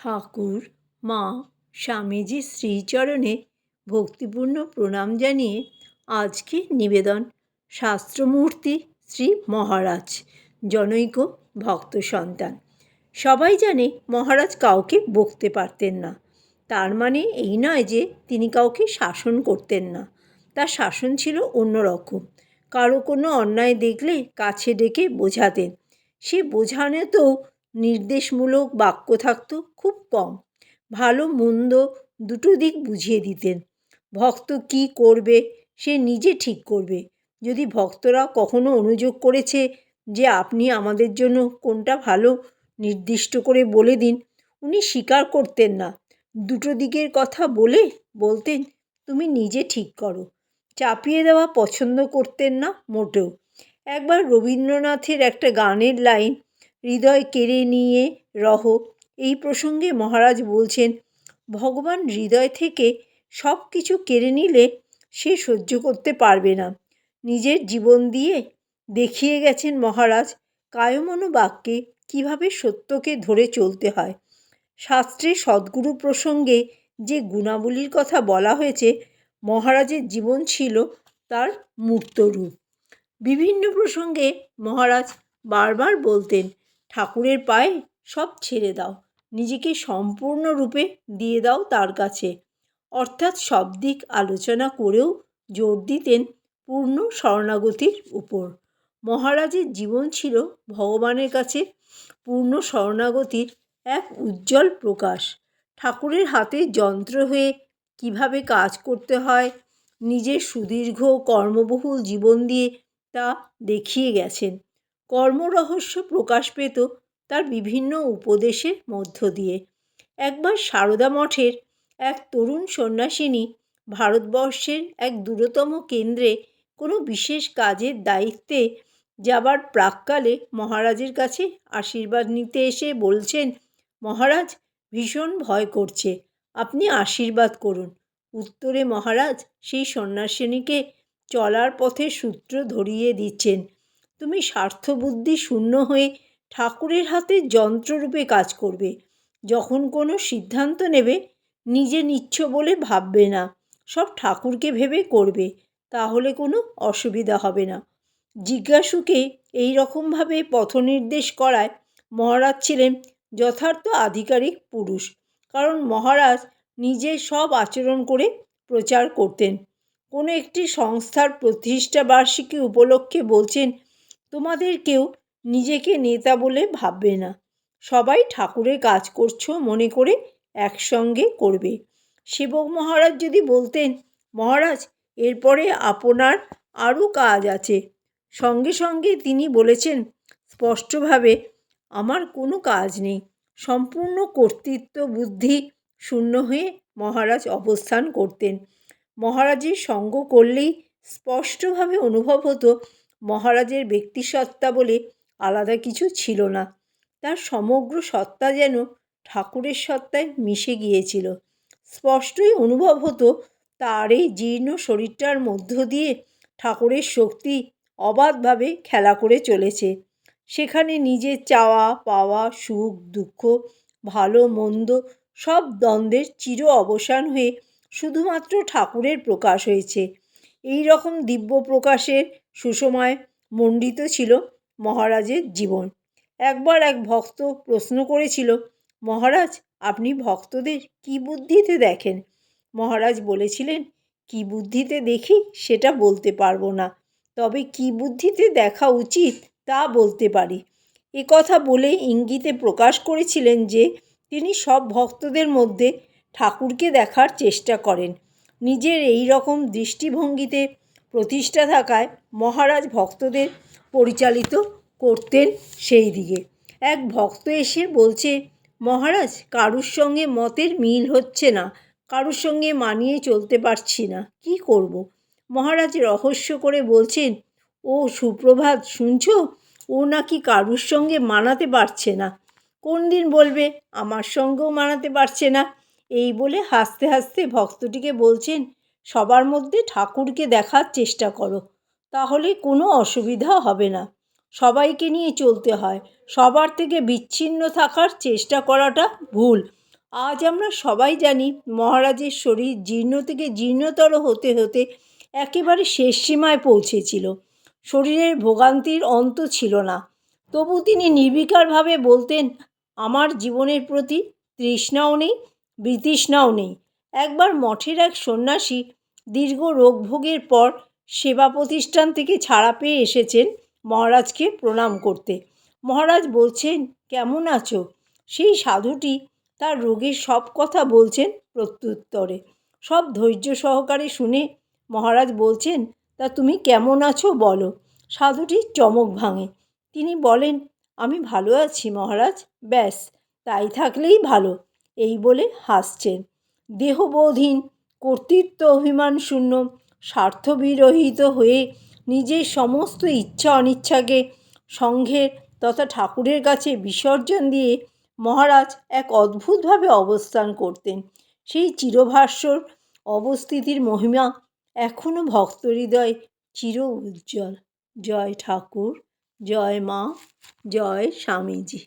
ঠাকুর, মা স্বামীজির শ্রীচরণে ভক্তিপূর্ণ প্রণাম জানিয়ে আজকে নিবেদন। শাস্ত্রমূর্তি শ্রী মহারাজ, জনৈক ভক্ত সন্তান। সবাই জানে মহারাজ কাউকে বকতে পারতেন না। তার মানে এই নয় যে তিনি কাউকে শাসন করতেন না। তার শাসন ছিল অন্যরকম। কারও কোনো অন্যায় দেখলে কাছে ডেকে বোঝাতেন। সে বোঝানোতেও নির্দেশমূলক বাক্য থাকতো খুব কম। ভালো, মন্দ দুটো দিক বুঝিয়ে দিতেন। ভক্ত কী করবে, সে নিজে ঠিক করবে। যদি ভক্তরা কখনো অনুযোগ করেছে যে আপনি আমাদের জন্য কোনটা ভালো নির্দিষ্ট করে বলে দিন, উনি স্বীকার করতেন না। দুটো দিকের কথা বলে বলতেন, তুমি নিজে ঠিক করো। চাপিয়ে দেওয়া পছন্দ করতেন না মোটেও। একবার রবীন্দ্রনাথের একটা গানের লাইন হৃদয় কেড়ে নিয়ে রহ। এই প্রসঙ্গে মহারাজ বলছেন, ভগবান হৃদয় থেকে সব কিছু কেড়ে নিলে সে সহ্য করতে পারবে না। নিজের জীবন দিয়ে দেখিয়ে গেছেন মহারাজ, কায়মনো বাক্যে কীভাবে সত্যকে ধরে চলতে হয়। শাস্ত্রে সদ্গুরু প্রসঙ্গে যে গুণাবলীর কথা বলা হয়েছে, মহারাজের জীবন ছিল তার মূর্তরূপ। বিভিন্ন প্রসঙ্গে মহারাজ বারবার বলতেন ঠাকুরের পায়ে সব ছেড়ে দাও। নিজেকে সম্পূর্ণরূপে দিয়ে দাও তার কাছে। অর্থাৎ সব দিক আলোচনা করেও জোর দিতেন পূর্ণ শরণাগতির উপর। মহারাজের জীবন ছিল ভগবানের কাছে পূর্ণ শরণাগতির এক উজ্জ্বল প্রকাশ। ঠাকুরের হাতে যন্ত্র হয়ে কীভাবে কাজ করতে হয়, নিজের সুদীর্ঘ কর্মবহুল জীবন দিয়ে তা দেখিয়ে গেছেন। কর্মরহস্য প্রকাশ পেত তার বিভিন্ন উপদেশের মধ্য দিয়ে। একবার সারদা মঠের এক তরুণ সন্ন্যাসিনী ভারতবর্ষের এক দূরতম কেন্দ্রে কোনো বিশেষ কাজের দায়িত্বে যাবার প্রাককালে মহারাজের কাছে আশীর্বাদ নিতে এসে বলছেন, মহারাজ, ভীষণ ভয় করছে। আপনি আশীর্বাদ করুন। উত্তরে মহারাজ সেই সন্ন্যাসিনীকে চলার পথে সূত্র ধরিয়ে দিচ্ছেন তুমি স্বার্থবুদ্ধি শূন্য হয়ে ঠাকুরের হাতে যন্ত্ররূপে কাজ করবে। যখন কোনো সিদ্ধান্ত নেবে, নিজে নিচ্ছ বলে ভাববে না। সব ঠাকুরকে ভেবে করবে, তাহলে কোনো অসুবিধা হবে না। জিজ্ঞাসুকে এই রকমভাবে পথনির্দেশ করায় মহারাজ ছিলেন যথার্থ আধিকারিক পুরুষ, কারণ মহারাজ নিজে সব আচরণ করে প্রচার করতেন। কোনো একটি সংস্থার প্রতিষ্ঠা বার্ষিকী উপলক্ষে বলছেন তোমাদের কেউ নিজেকে নেতা বলে ভাববে না। সবাই ঠাকুরের কাজ করছ, মনে করে একসঙ্গে করবে। সেবক মহারাজ যদি বলতেন, মহারাজ, এরপরে আপনার আরও কাজ আছে। সঙ্গে সঙ্গে তিনি বলেছেন, স্পষ্টভাবে আমার কোনো কাজ নেই। সম্পূর্ণ কর্তৃত্ব বুদ্ধি শূন্য হয়ে মহারাজ অবস্থান করতেন। মহারাজের সঙ্গ করলেই স্পষ্টভাবে অনুভব হতো মহারাজের ব্যক্তিসত্তা বলে আলাদা কিছু ছিল না। তার সমগ্র সত্তা যেন ঠাকুরের সত্তায় মিশে গিয়েছিল। স্পষ্টই অনুভব হতো তার এই জীর্ণ শরীরটার মধ্য দিয়ে ঠাকুরের শক্তি অবাধভাবে খেলা করে চলেছে। সেখানে নিজের চাওয়া, পাওয়া, সুখ, দুঃখ, ভালো, মন্দ সব দ্বন্দ্বের চির অবসান হয়ে শুধুমাত্র ঠাকুরের প্রকাশ হয়েছে। এই রকম দিব্য প্রকাশের সুসময় মণ্ডিত ছিল মহারাজের জীবন। একবার এক ভক্ত প্রশ্ন করেছিল, মহারাজ, আপনি ভক্তদের কী বুদ্ধিতে দেখেন? মহারাজ বলেছিলেন, কী বুদ্ধিতে দেখি সেটা বলতে পারব না, তবে কী বুদ্ধিতে দেখা উচিত তা বলতে পারি। এ কথা বলে ইঙ্গিতে প্রকাশ করেছিলেন যে, তিনি সব ভক্তদের মধ্যে ঠাকুরকে দেখার চেষ্টা করেন। নিজের এই রকম দৃষ্টিভঙ্গিতে প্রতিষ্ঠা থাকায় মহারাজ ভক্তদের পরিচালিত করতেন সেই দিকে। এক ভক্ত এসে বলছে, মহারাজ, কারুর সঙ্গে মতের মিল হচ্ছে না। কারুর সঙ্গে মানিয়ে চলতে পারছি না। কি করব। মহারাজ রহস্য করে বলছেন, ও সুপ্রভাত, শুনছ? ও নাকি কারুর সঙ্গে মানাতে পারছে না। কোন দিন বলবে, আমার সঙ্গেও মানাতে পারছে না? এই বলে হাসতে হাসতে ভক্তটিকে বলছেন সবার মধ্যে ঠাকুরকে দেখার চেষ্টা করো, তাহলে কোনো অসুবিধা হবে না। সবাইকে নিয়ে চলতে হয়, সবার থেকে বিচ্ছিন্ন থাকার চেষ্টা করাটা ভুল। আজ আমরা সবাই জানি মহারাজের শরীর জীর্ণ থেকে জীর্ণতর হতে হতে একেবারে শেষ সীমায় পৌঁছেছিল। শরীরের ভোগান্তির অন্ত ছিল না। তবু তিনি নির্বিকারভাবে বলতেন, আমার জীবনের প্রতি তৃষ্ণাও নেই, বিতৃষ্ণাও নেই। একবার মঠের এক সন্ন্যাসী দীর্ঘ রোগভোগের পর সেবা প্রতিষ্ঠান থেকে ছাড়া পেয়ে এসেছেন মহারাজকে প্রণাম করতে। মহারাজ বলছেন, কেমন আছো? সেই সাধুটি তার রোগের সব কথা বলছেন প্রত্যুত্তরে। সব ধৈর্য সহকারে শুনে মহারাজ বলছেন, তা তুমি কেমন আছো বলো? সাধুটি চমক ভাঙে। তিনি বলেন, আমি ভালো আছি মহারাজ, ব্যাস, তাই থাকলেই ভালো। এই বলে হাসছেন। দেহবোধহীন কর্তৃত্ব অভিমান শূন্য, স্বার্থবিরহিত হয়ে নিজের সমস্ত ইচ্ছা অনিচ্ছাকে সংঘের তথা ঠাকুরের কাছে বিসর্জন দিয়ে মহারাজ এক অদ্ভুতভাবে অবস্থান করতেন। সেই চিরভাস্বর অবস্থিতির মহিমা এখনও ভক্ত হৃদয় চির উজ্জ্বল। জয় ঠাকুর, জয় মা, জয় স্বামীজি।